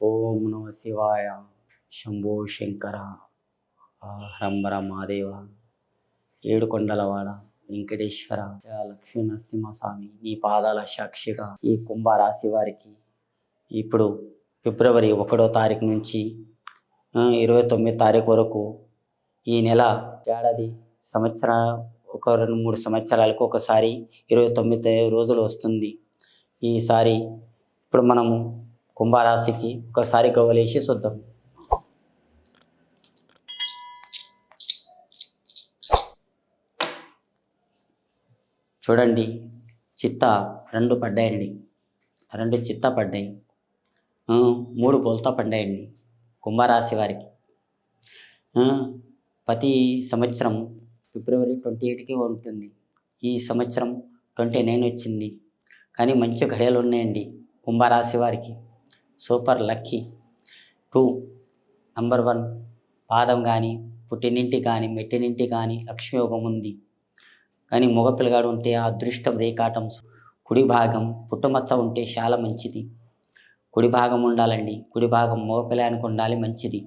ఓం నమ శివాయ శంభో శంకర ఆ, మహాదేవ ఏడుకొండలవాడ వెంకటేశ్వర లక్ష్మీ నరసింహస్వామి నీ పాదాల సాక్షిగా ఈ కుంభరాశి వారికి ఇప్పుడు ఫిబ్రవరి ఒకటో తారీఖు నుంచి ఇరవై తొమ్మిది తారీఖు వరకు ఈ నెల ఏడాది సంవత్సర ఒక రెండు మూడు సంవత్సరాలకు ఒకసారి ఇరవై తొమ్మిది రోజులు వస్తుంది. ఈసారి ఇప్పుడు మనము కుంభరాశికి ఒకసారి గవ్వలేసి చూద్దాం. చూడండి చిత్త రెండు పడ్డాయండి. రెండు చిత్త పడ్డాయి. మూడు బోల్తా పడ్డాయండి కుంభరాశి వారికి. ప్రతి సంవత్సరం ఫిబ్రవరి ట్వంటీ ఎయిట్కి ఉంటుంది. ఈ సంవత్సరం ట్వంటీ నైన్ వచ్చింది. కానీ మంచి ఘడియలు ఉన్నాయండి కుంభరాశి వారికి. Super lucky. Two number one పాదం కానీ పుట్టినింటి కానీ మెట్టినింటి కానీ లక్ష్మీయోగం ఉంది. కానీ మగపిల్లగాడు ఉంటే ఆ అదృష్టం రేకాటం కుడి భాగం పుట్టుమచ్చ ఉంటే చాలా మంచిది. కుడి భాగం ఉండాలండి. కుడి భాగం మగపిల్లానికి ఉండాలి మంచిది.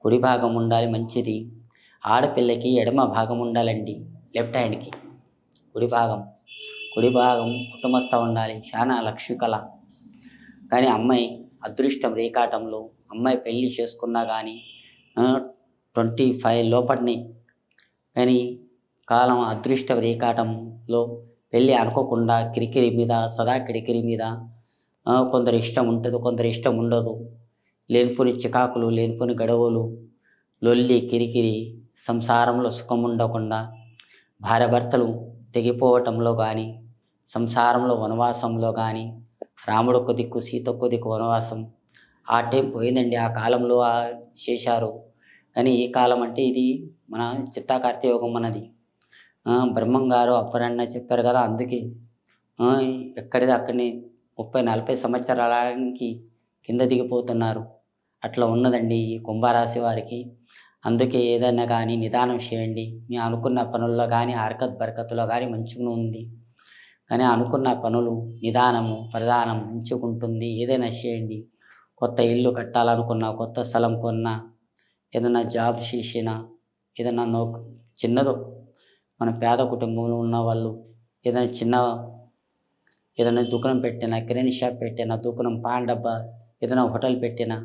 కుడి భాగం ఉండాలి మంచిది. ఆడపిల్లకి ఎడమ భాగం ఉండాలండి. లెఫ్ట్ హ్యాండ్కి. కుడి భాగం. కుడి భాగం పుట్టుమచ్చ ఉండాలి. చాలా లక్ష్మీ కళ. కానీ అమ్మాయి అదృష్టం రేకాటంలో అమ్మాయి పెళ్ళి చేసుకున్నా కానీ ట్వంటీ ఫైవ్ లోపటిని. కానీ కాలం అదృష్ట రేకాటంలో పెళ్ళి అనుకోకుండా కిరికిరి మీద సదా కిరికిరి మీద కొందరు ఇష్టం ఉంటుంది కొందరు ఇష్టం ఉండదు. లేనిపోని చికాకులు లేనిపోని గడవలు లొల్లి కిరికిరి సంసారంలో సుఖం ఉండకుండా భార్యాభర్తలు తెగిపోవటంలో కానీ సంసారంలో వనవాసంలో కానీ రాముడు ఒక దిక్కు సీత ఒక దిక్కు వనవాసం. ఆ టైం పోయిందండి ఆ కాలంలో ఆ చేశారు. కానీ ఈ కాలం అంటే ఇది మన చిత్తాకార్తె యోగం మనది. బ్రహ్మం గారు అప్పుడన్న చెప్పారు కదా అందుకే. ఎక్కడిది అక్కడిని ముప్పై నలభై సంవత్సరాలకి కింద దిగిపోతున్నారు. అట్లా ఉన్నదండి ఈ కుంభరాశి వారికి. అందుకే ఏదైనా కానీ నిదానం చేయండి. మీ అనుకున్న పనుల్లో కానీ హరకత్ బరకత్తులో కానీ మంచిగా ఉంది కానీ అనుకున్న పనులు నిదానము ప్రధానం ఉంచుకుంటుంది ఏదైనా చేయండి. కొత్త ఇల్లు కట్టాలనుకున్నా కొత్త స్థలం కొన్నా ఏదైనా జాబ్ చేసినా ఏదైనా నో చిన్నదో మన పేద కుటుంబంలో ఉన్న వాళ్ళు ఏదైనా చిన్న ఏదైనా దుకాణం పెట్టినా కిరాణా షాప్ పెట్టినా దుకాణం పాన్ డబ్బా ఏదైనా హోటల్ పెట్టినా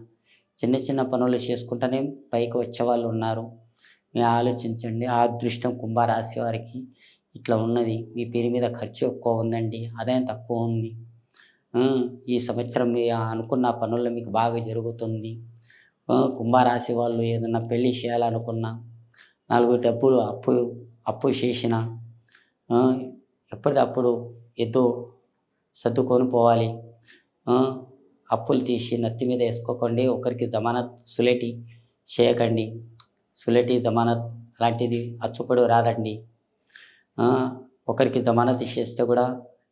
చిన్న చిన్న పనులు చేసుకుంటూనే పైకి వచ్చే వాళ్ళు ఉన్నారు. మీరు ఆలోచించండి. ఆ అదృష్టం కుంభరాశి వారికి ఇట్లా ఉన్నది. మీ పేరు మీద ఖర్చు ఎక్కువ ఉందండి. ఆదాయం తక్కువ ఉంది. ఈ సంవత్సరం మీ అనుకున్న పనుల్లో మీకు బాగా జరుగుతుంది. కుంభరాశి వాళ్ళు ఏదైనా పెళ్ళి చేయాలనుకున్నా నాలుగు డబ్బులు అప్పు అప్పు చేసిన ఎప్పటికప్పుడు ఏదో సర్దుకొని పోవాలి. అప్పులు తీసి నత్తి మీద వేసుకోకండి. ఒకరికి జమానత్ సులేటి చేయకండి. సులేటి జమానత్ అలాంటిది అచ్చుపడు రాదండి. ఒకరికి జమానత్ చేస్తే కూడా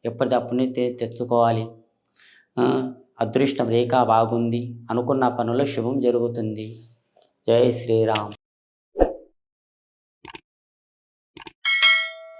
ఎప్పటిదప్పుడు తె తెచ్చుకోవాలి. అదృష్టం రేఖ బాగుంది. అనుకున్న పనుల్లో శుభం జరుగుతుంది. జై శ్రీరామ్.